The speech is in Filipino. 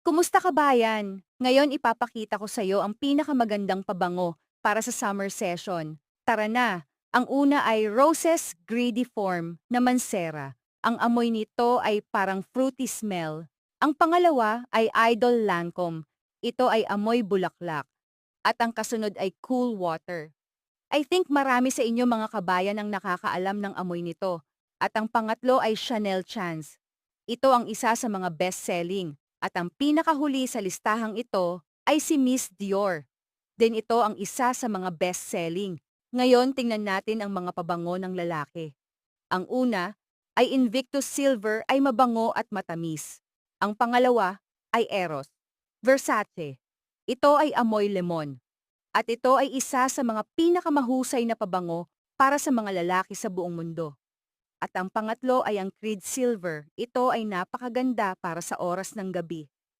Kumusta ka bayan? Ngayon ipapakita ko sa iyo ang pinakamagandang pabango para sa summer session. Tara na! Ang una ay Roses Greediform na Mancera. Ang amoy nito ay parang fruity smell. Ang pangalawa ay Idol Lancome. Ito ay amoy bulaklak. At ang kasunod ay Cool Water. I think marami sa inyo mga kabayan ang nakakaalam ng amoy nito. At ang pangatlo ay Chanel Chance. Ito ang isa sa mga best-selling. At ang pinakahuli sa listahang ito ay si Miss Dior. Then ito ang isa sa mga best-selling. Ngayon tingnan natin ang mga pabango ng lalaki. Ang una ay Invictus Silver ay mabango at matamis. Ang pangalawa ay Eros. Versace. Ito ay amoy lemon. At ito ay isa sa mga pinakamahusay na pabango para sa mga lalaki sa buong mundo. At ang pangatlo ay ang Creed Silver. Ito ay napakaganda para sa oras ng gabi.